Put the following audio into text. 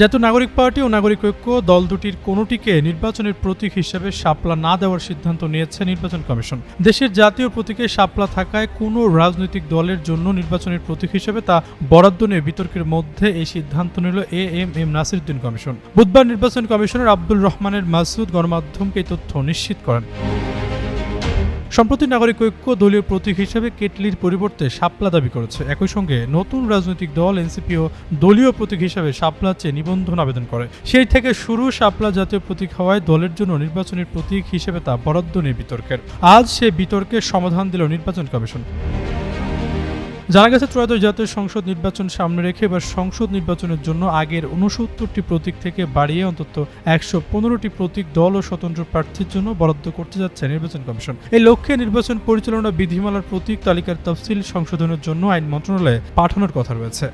জাতীয় নাগরিক পার্টি ও নাগরিক ঐক্য দল দুটির কোনোটিকে নির্বাচনের প্রতীক হিসেবে শাপলা না দেওয়ার সিদ্ধান্ত নিয়েছে নির্বাচন কমিশন। দেশের জাতীয় প্রতীকে শাপলা থাকায় কোনো রাজনৈতিক দলের জন্য নির্বাচনের প্রতীক হিসেবে তা বরাদ্দ নিয়ে বিতর্কের মধ্যে এই সিদ্ধান্ত নিল A M M Nasiruddin commission. বুধবার নির্বাচন কমিশনার আব্দুল রহমানের মাসুদ গণমাধ্যমকে এই তথ্য নিশ্চিত করেন। সম্প্রতি নাগরিক ঐক্য দলীয় প্রতীক হিসেবে কেটলির পরিবর্তে শাপলা দাবি করেছে। একই সঙ্গে নতুন রাজনৈতিক দল এনসিপিও দলীয় প্রতীক হিসেবে শাপলা চেয়ে নিবন্ধন আবেদন করে। সেই থেকে শুরু শাপলা জাতীয় প্রতীক হওয়ায় দলের জন্য নির্বাচনের প্রতীক হিসেবে তা বরাদ্দ নিয়ে বিতর্কের। আজ সে বিতর্কের সমাধান দিল নির্বাচন কমিশন। জানা গেছে, ত্রয়োদশ জাতীয় সংসদ নির্বাচন সামনে রেখে এবার সংসদ নির্বাচনের জন্য আগের উনসত্তরটি প্রতীক থেকে বাড়িয়ে অন্তত একশো পনেরোটি প্রতীক দল ও স্বতন্ত্র প্রার্থীর জন্য বরাদ্দ করতে যাচ্ছে নির্বাচন কমিশন। এই লক্ষ্যে নির্বাচন পরিচালনা বিধিমালার প্রতীক তালিকার তফসিল সংশোধনের জন্য আইন মন্ত্রণালয়ে পাঠানোর কথা রয়েছে।